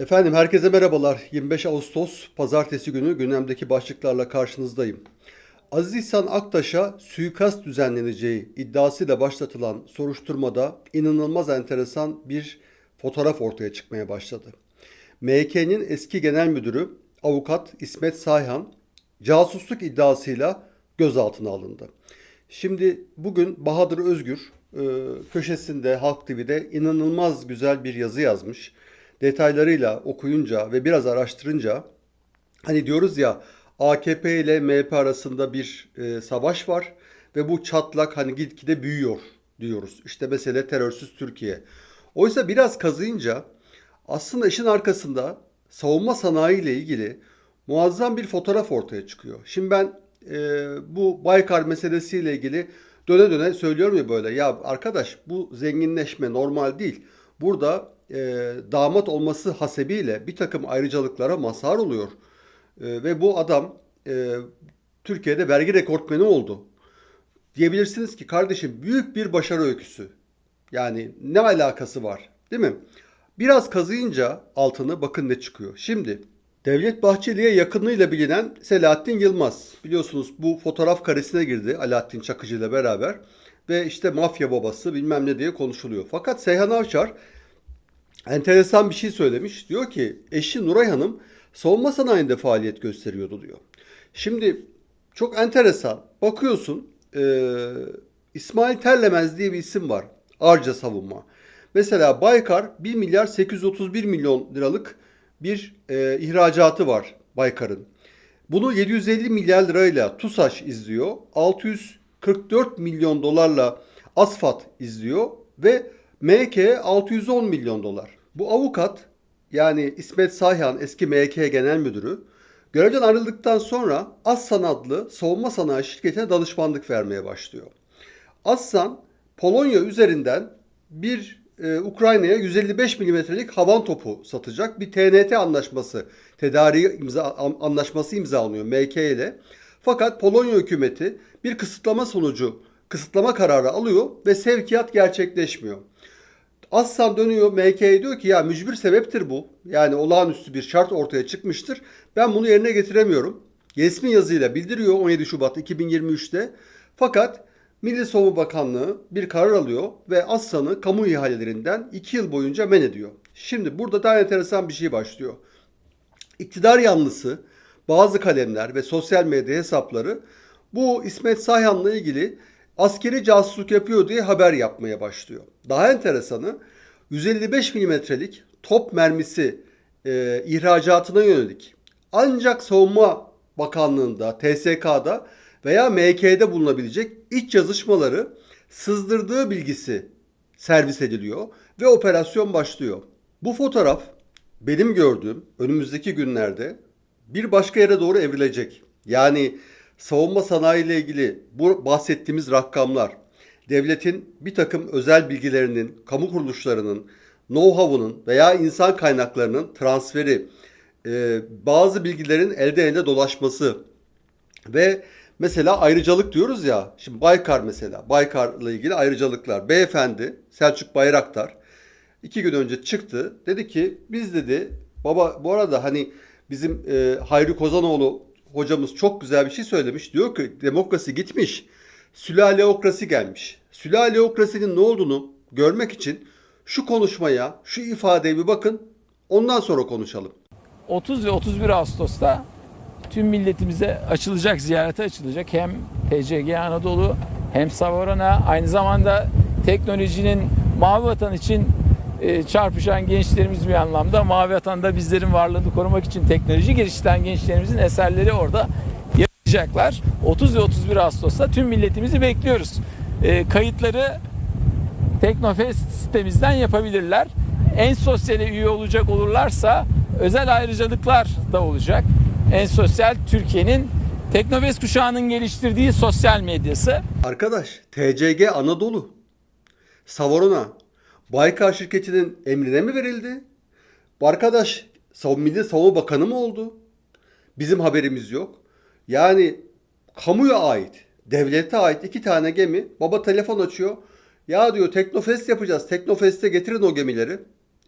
Efendim herkese merhabalar. 25 Ağustos pazartesi günü gündemdeki başlıklarla karşınızdayım. Aziz İhsan Aktaş'a suikast düzenleneceği iddiasıyla başlatılan soruşturmada inanılmaz enteresan bir fotoğraf ortaya çıkmaya başladı. MHK'nin eski genel müdürü avukat İsmet Sayhan casusluk iddiasıyla gözaltına alındı. Şimdi bugün Bahadır Özgür e, köşesinde Halk TV'de inanılmaz güzel bir yazı yazmış. Detaylarıyla okuyunca ve biraz araştırınca hani diyoruz ya AKP ile MHP arasında bir e, savaş var ve bu çatlak hani gitgide büyüyor diyoruz. İşte mesele terörsüz Türkiye. Oysa biraz kazıyınca aslında işin arkasında savunma sanayi ile ilgili muazzam bir fotoğraf ortaya çıkıyor. Şimdi ben e, bu Baykar meselesiyle ilgili döne döne söylüyorum ya böyle ya arkadaş bu zenginleşme normal değil. Burada e, damat olması hasebiyle bir takım ayrıcalıklara mazhar oluyor. E, ve bu adam e, Türkiye'de vergi rekortmeni oldu. Diyebilirsiniz ki kardeşim büyük bir başarı öyküsü. Yani ne alakası var değil mi? Biraz kazıyınca altını bakın ne çıkıyor. Şimdi Devlet Bahçeli'ye yakınlığıyla bilinen Selahattin Yılmaz. Biliyorsunuz bu fotoğraf karesine girdi Alaaddin Çakıcı ile beraber. Ve işte mafya babası bilmem ne diye konuşuluyor. Fakat Seyhan Avşar enteresan bir şey söylemiş. Diyor ki eşi Nuray Hanım savunma sanayinde faaliyet gösteriyordu diyor. Şimdi çok enteresan. Bakıyorsun e, İsmail Terlemez diye bir isim var. Arca Savunma. Mesela Baykar 1 milyar 831 milyon liralık bir e, ihracatı var Baykar'ın. Bunu 750 milyar lirayla TUSAŞ izliyor. 644 milyon dolarla Asfat izliyor ve MK 610 milyon dolar. Bu avukat yani İsmet Sayhan eski MK Genel Müdürü görevden ayrıldıktan sonra Assan adlı savunma sanayi şirketine danışmanlık vermeye başlıyor. Assan Polonya üzerinden bir e, Ukrayna'ya 155 milimetrelik havan topu satacak bir TNT anlaşması, tedariği imza, anlaşması imzalanıyor MK ile. Fakat Polonya hükümeti bir kısıtlama sonucu kısıtlama kararı alıyor ve sevkiyat gerçekleşmiyor. Aslan dönüyor MK'ye diyor ki ya mücbir sebeptir bu. Yani olağanüstü bir şart ortaya çıkmıştır. Ben bunu yerine getiremiyorum. Resmi yazıyla bildiriyor 17 Şubat 2023'te. Fakat Milli Savunma Bakanlığı bir karar alıyor ve Aslan'ı kamu ihalelerinden 2 yıl boyunca men ediyor. Şimdi burada daha enteresan bir şey başlıyor. İktidar yanlısı bazı kalemler ve sosyal medya hesapları bu İsmet Sayhan'la ilgili askeri casusluk yapıyor diye haber yapmaya başlıyor. Daha enteresanı 155 milimetrelik top mermisi e, ihracatına yönelik ancak Savunma Bakanlığı'nda, TSK'da veya MK'de bulunabilecek iç yazışmaları sızdırdığı bilgisi servis ediliyor ve operasyon başlıyor. Bu fotoğraf benim gördüğüm önümüzdeki günlerde bir başka yere doğru evrilecek. Yani savunma sanayi ile ilgili bu bahsettiğimiz rakamlar devletin bir takım özel bilgilerinin, kamu kuruluşlarının, know-how'unun veya insan kaynaklarının transferi, e, bazı bilgilerin elde elde dolaşması ve mesela ayrıcalık diyoruz ya, şimdi Baykar mesela, Baykar'la ilgili ayrıcalıklar. Beyefendi Selçuk Bayraktar iki gün önce çıktı. Dedi ki biz dedi baba bu arada hani bizim e, Hayri Kozanoğlu hocamız çok güzel bir şey söylemiş. Diyor ki demokrasi gitmiş. Sülaleokrasi gelmiş. Sülaleokrasinin ne olduğunu görmek için şu konuşmaya, şu ifadeye bir bakın. Ondan sonra konuşalım. 30 ve 31 Ağustos'ta tüm milletimize açılacak, ziyarete açılacak hem PCG Anadolu hem Savorana aynı zamanda teknolojinin Mavi Vatan için e, çarpışan gençlerimiz bir anlamda Mavi Vatan'da bizlerin varlığını korumak için teknoloji geliştiren gençlerimizin eserleri orada yapacaklar. 30 ve 31 Ağustos'ta tüm milletimizi bekliyoruz. E, kayıtları Teknofest sitemizden yapabilirler. En sosyale üye olacak olurlarsa özel ayrıcalıklar da olacak. En sosyal Türkiye'nin Teknofest kuşağının geliştirdiği sosyal medyası. Arkadaş TCG Anadolu, Savorona, Baykar şirketinin emrine mi verildi? Bu arkadaş Milli Savunma Bakanı mı oldu? Bizim haberimiz yok. Yani kamuya ait, devlete ait iki tane gemi. Baba telefon açıyor. Ya diyor Teknofest yapacağız. Teknofest'e getirin o gemileri.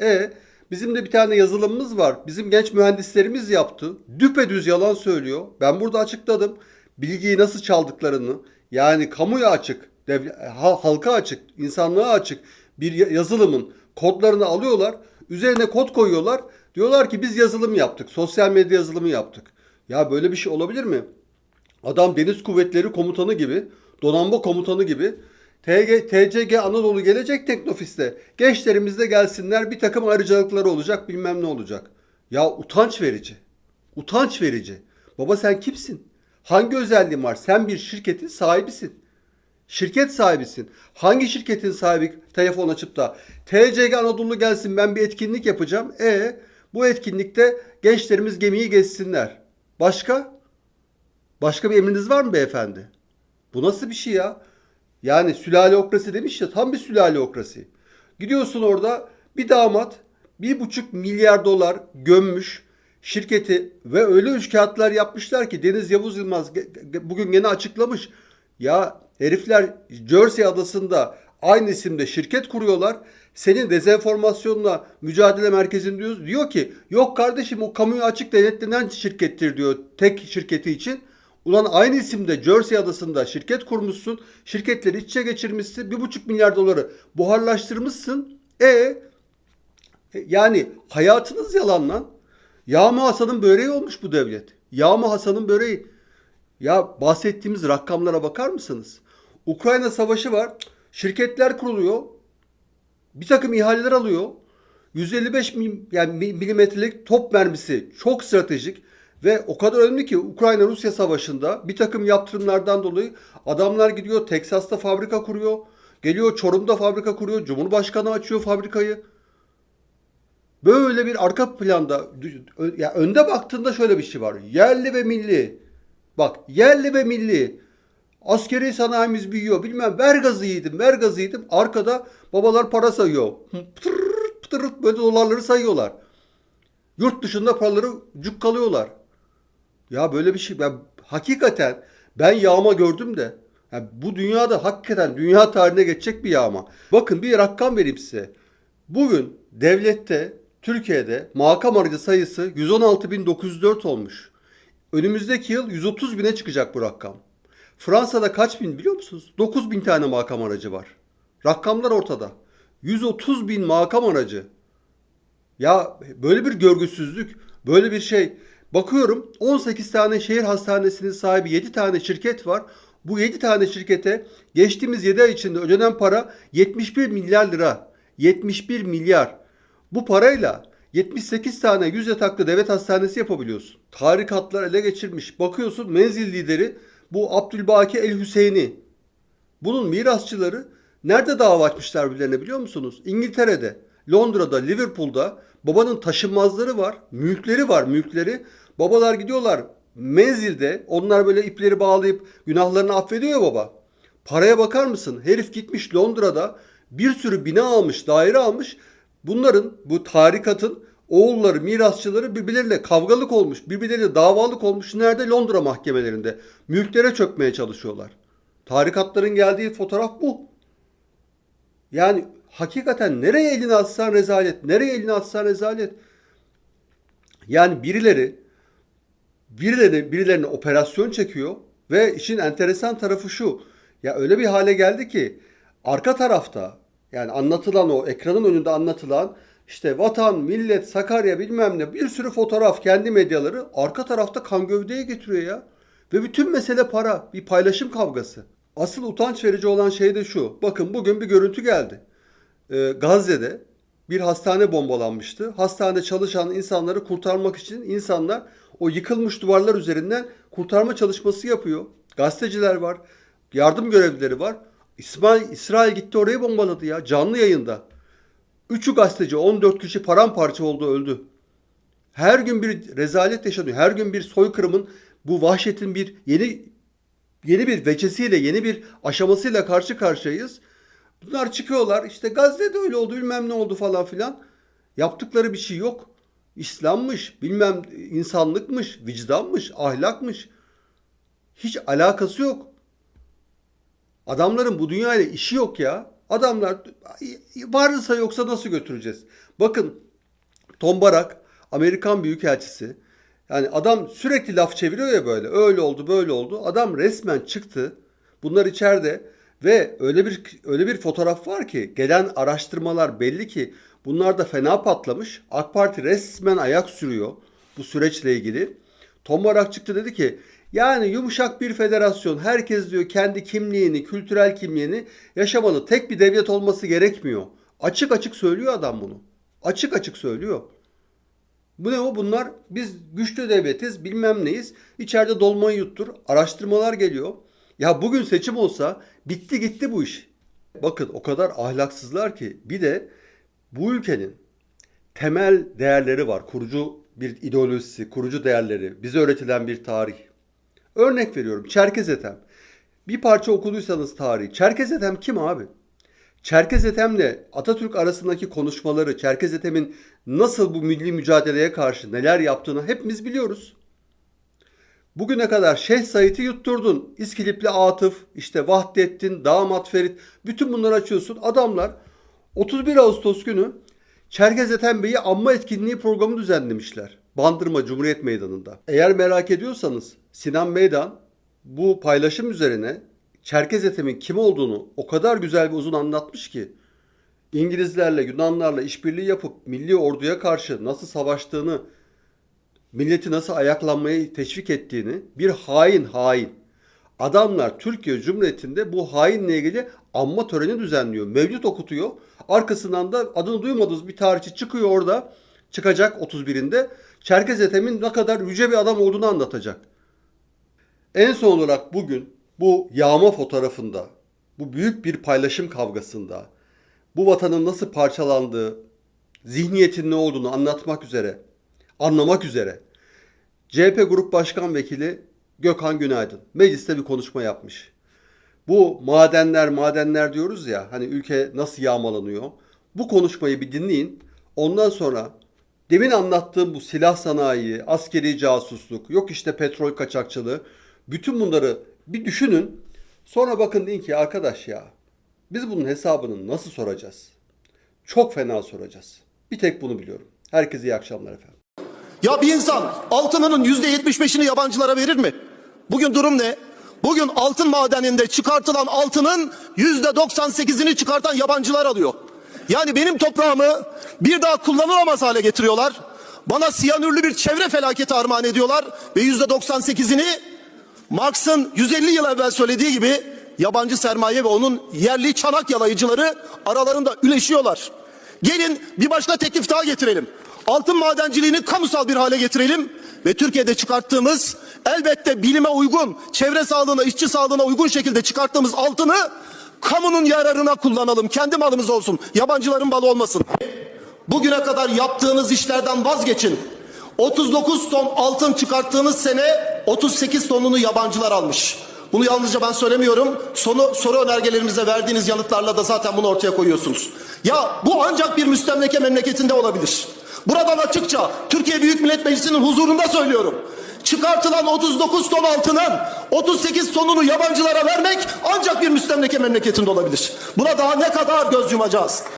E Bizim de bir tane yazılımımız var. Bizim genç mühendislerimiz yaptı. Düpedüz yalan söylüyor. Ben burada açıkladım. Bilgiyi nasıl çaldıklarını. Yani kamuya açık, devle- ha- halka açık, insanlığa açık bir ya- yazılımın kodlarını alıyorlar. Üzerine kod koyuyorlar. Diyorlar ki biz yazılım yaptık. Sosyal medya yazılımı yaptık. Ya böyle bir şey olabilir mi? Adam Deniz Kuvvetleri Komutanı gibi, donanma komutanı gibi TG, TCG Anadolu gelecek Teknofis'te. Gençlerimiz de gelsinler bir takım ayrıcalıkları olacak bilmem ne olacak. Ya utanç verici. Utanç verici. Baba sen kimsin? Hangi özelliğin var? Sen bir şirketin sahibisin. Şirket sahibisin. Hangi şirketin sahibi telefon açıp da TCG Anadolu gelsin ben bir etkinlik yapacağım. E bu etkinlikte gençlerimiz gemiyi geçsinler. Başka? Başka bir emriniz var mı beyefendi? Bu nasıl bir şey ya? Yani sülaleokrasi demiş ya tam bir sülaleokrasi. Gidiyorsun orada bir damat bir buçuk milyar dolar gömmüş şirketi ve öyle üç kağıtlar yapmışlar ki Deniz Yavuz Yılmaz bugün gene açıklamış. Ya herifler Jersey adasında aynı isimde şirket kuruyorlar. Senin dezenformasyonla mücadele merkezin diyor, diyor ki yok kardeşim o kamuya açık denetlenen şirkettir diyor tek şirketi için. Ulan aynı isimde Jersey adasında şirket kurmuşsun. Şirketleri iç içe geçirmişsin. Bir buçuk milyar doları buharlaştırmışsın. E yani hayatınız yalan lan. Yağma Hasan'ın böreği olmuş bu devlet. Yağma Hasan'ın böreği. Ya bahsettiğimiz rakamlara bakar mısınız? Ukrayna savaşı var. Şirketler kuruluyor. Bir takım ihaleler alıyor. 155 mil, yani mi- milimetrelik top mermisi çok stratejik ve o kadar önemli ki Ukrayna-Rusya savaşında bir takım yaptırımlardan dolayı adamlar gidiyor Teksas'ta fabrika kuruyor. Geliyor Çorum'da fabrika kuruyor. Cumhurbaşkanı açıyor fabrikayı. Böyle bir arka planda ya önde baktığında şöyle bir şey var. Yerli ve milli. Bak yerli ve milli. Askeri sanayimiz büyüyor. Bilmem ver gazı yedim, ver gazı yedim. Arkada babalar para sayıyor. Pıtırırt pıtırırt böyle dolarları sayıyorlar. Yurt dışında paraları cukkalıyorlar. Ya böyle bir şey. Ben, hakikaten ben yağma gördüm de. yani bu dünyada hakikaten dünya tarihine geçecek bir yağma. Bakın bir rakam vereyim size. Bugün devlette Türkiye'de makam aracı sayısı 116.904 olmuş. Önümüzdeki yıl 130 bine çıkacak bu rakam. Fransa'da kaç bin biliyor musunuz? 9 bin tane makam aracı var. Rakamlar ortada. 130 bin makam aracı. Ya böyle bir görgüsüzlük, böyle bir şey. Bakıyorum 18 tane şehir hastanesinin sahibi 7 tane şirket var. Bu 7 tane şirkete geçtiğimiz 7 ay içinde ödenen para 71 milyar lira. 71 milyar. Bu parayla 78 tane yüz yataklı devlet hastanesi yapabiliyorsun. Tarikatlar ele geçirmiş. Bakıyorsun menzil lideri bu Abdülbaki El Hüseyini. Bunun mirasçıları nerede dava açmışlar birilerine biliyor musunuz? İngiltere'de, Londra'da, Liverpool'da babanın taşınmazları var, mülkleri var, mülkleri. Babalar gidiyorlar menzilde onlar böyle ipleri bağlayıp günahlarını affediyor baba. Paraya bakar mısın? Herif gitmiş Londra'da bir sürü bina almış, daire almış. Bunların bu tarikatın oğulları, mirasçıları birbirleriyle kavgalık olmuş, birbirleriyle davalık olmuş. Nerede? Londra mahkemelerinde. Mülklere çökmeye çalışıyorlar. Tarikatların geldiği fotoğraf bu. Yani hakikaten nereye elini atsan rezalet, nereye elini atsan rezalet. Yani birileri birileri birilerine operasyon çekiyor ve işin enteresan tarafı şu. Ya öyle bir hale geldi ki arka tarafta yani anlatılan o ekranın önünde anlatılan işte vatan, millet, Sakarya bilmem ne bir sürü fotoğraf kendi medyaları arka tarafta kan gövdeye getiriyor ya. Ve bütün mesele para, bir paylaşım kavgası. Asıl utanç verici olan şey de şu. Bakın bugün bir görüntü geldi. Ee, Gazze'de bir hastane bombalanmıştı. Hastanede çalışan insanları kurtarmak için insanlar o yıkılmış duvarlar üzerinden kurtarma çalışması yapıyor. Gazeteciler var, yardım görevlileri var. İsmail, İsrail gitti orayı bombaladı ya canlı yayında. Üçü gazeteci 14 kişi paramparça oldu öldü. Her gün bir rezalet yaşanıyor. Her gün bir soykırımın bu vahşetin bir yeni yeni bir veçesiyle, yeni bir aşamasıyla karşı karşıyayız. Bunlar çıkıyorlar işte Gazze'de öyle oldu bilmem ne oldu falan filan. Yaptıkları bir şey yok. İslam'mış, bilmem insanlıkmış, vicdanmış, ahlakmış. Hiç alakası yok. Adamların bu dünyayla işi yok ya. Adamlar varsa yoksa nasıl götüreceğiz? Bakın Tom Barak, Amerikan Büyükelçisi. Yani adam sürekli laf çeviriyor ya böyle. Öyle oldu, böyle oldu. Adam resmen çıktı. Bunlar içeride ve öyle bir öyle bir fotoğraf var ki gelen araştırmalar belli ki bunlar da fena patlamış. AK Parti resmen ayak sürüyor bu süreçle ilgili. Tom Barak çıktı dedi ki yani yumuşak bir federasyon herkes diyor kendi kimliğini, kültürel kimliğini yaşamalı. Tek bir devlet olması gerekmiyor. Açık açık söylüyor adam bunu. Açık açık söylüyor. Bu ne o? Bunlar biz güçlü devletiz, bilmem neyiz. İçeride dolmayı yuttur. Araştırmalar geliyor. Ya bugün seçim olsa bitti gitti bu iş. Bakın o kadar ahlaksızlar ki bir de bu ülkenin temel değerleri var. Kurucu bir ideolojisi, kurucu değerleri, bize öğretilen bir tarih. Örnek veriyorum Çerkez Ethem. Bir parça okuduysanız tarihi. Çerkez Ethem kim abi? Çerkez Ethem'le Atatürk arasındaki konuşmaları, Çerkez Ethem'in nasıl bu milli mücadeleye karşı neler yaptığını hepimiz biliyoruz. Bugüne kadar Şeyh Said'i yutturdun. İskilipli Atıf, işte Vahdettin, Damat Ferit. Bütün bunları açıyorsun. Adamlar 31 Ağustos günü Çerkez Ethem Bey'i anma etkinliği programı düzenlemişler. Bandırma Cumhuriyet Meydanı'nda. Eğer merak ediyorsanız Sinan Meydan bu paylaşım üzerine Çerkez Ethem'in kim olduğunu o kadar güzel ve uzun anlatmış ki İngilizlerle, Yunanlarla işbirliği yapıp milli orduya karşı nasıl savaştığını, milleti nasıl ayaklanmaya teşvik ettiğini bir hain hain. Adamlar Türkiye Cumhuriyeti'nde bu hainle ilgili anma töreni düzenliyor. Mevcut okutuyor. Arkasından da adını duymadığımız bir tarihçi çıkıyor orada. Çıkacak 31'inde. Çerkez Ethem'in ne kadar yüce bir adam olduğunu anlatacak. En son olarak bugün bu yağma fotoğrafında, bu büyük bir paylaşım kavgasında, bu vatanın nasıl parçalandığı, zihniyetin ne olduğunu anlatmak üzere, anlamak üzere CHP Grup Başkan Vekili Gökhan Günaydın mecliste bir konuşma yapmış. Bu madenler madenler diyoruz ya hani ülke nasıl yağmalanıyor. Bu konuşmayı bir dinleyin. Ondan sonra demin anlattığım bu silah sanayi, askeri casusluk, yok işte petrol kaçakçılığı bütün bunları bir düşünün. Sonra bakın deyin ki arkadaş ya biz bunun hesabını nasıl soracağız? Çok fena soracağız. Bir tek bunu biliyorum. Herkese iyi akşamlar efendim. Ya bir insan altınının yüzde yetmiş beşini yabancılara verir mi? Bugün durum ne? Bugün altın madeninde çıkartılan altının yüzde doksan sekizini çıkartan yabancılar alıyor. Yani benim toprağımı bir daha kullanılamaz hale getiriyorlar. Bana siyanürlü bir çevre felaketi armağan ediyorlar ve yüzde doksan sekizini Marx'ın 150 yıl evvel söylediği gibi yabancı sermaye ve onun yerli çanak yalayıcıları aralarında üleşiyorlar. Gelin bir başka teklif daha getirelim. Altın madenciliğini kamusal bir hale getirelim ve Türkiye'de çıkarttığımız elbette bilime uygun, çevre sağlığına, işçi sağlığına uygun şekilde çıkarttığımız altını kamunun yararına kullanalım. Kendi malımız olsun. Yabancıların malı olmasın. Bugüne kadar yaptığınız işlerden vazgeçin. 39 ton altın çıkarttığınız sene 38 tonunu yabancılar almış. Bunu yalnızca ben söylemiyorum. Sonu, soru önergelerimize verdiğiniz yanıtlarla da zaten bunu ortaya koyuyorsunuz. Ya bu ancak bir müstemleke memleketinde olabilir. Buradan açıkça Türkiye Büyük Millet Meclisi'nin huzurunda söylüyorum. Çıkartılan 39 ton altının 38 tonunu yabancılara vermek ancak bir müstemleke memleketinde olabilir. Buna daha ne kadar göz yumacağız?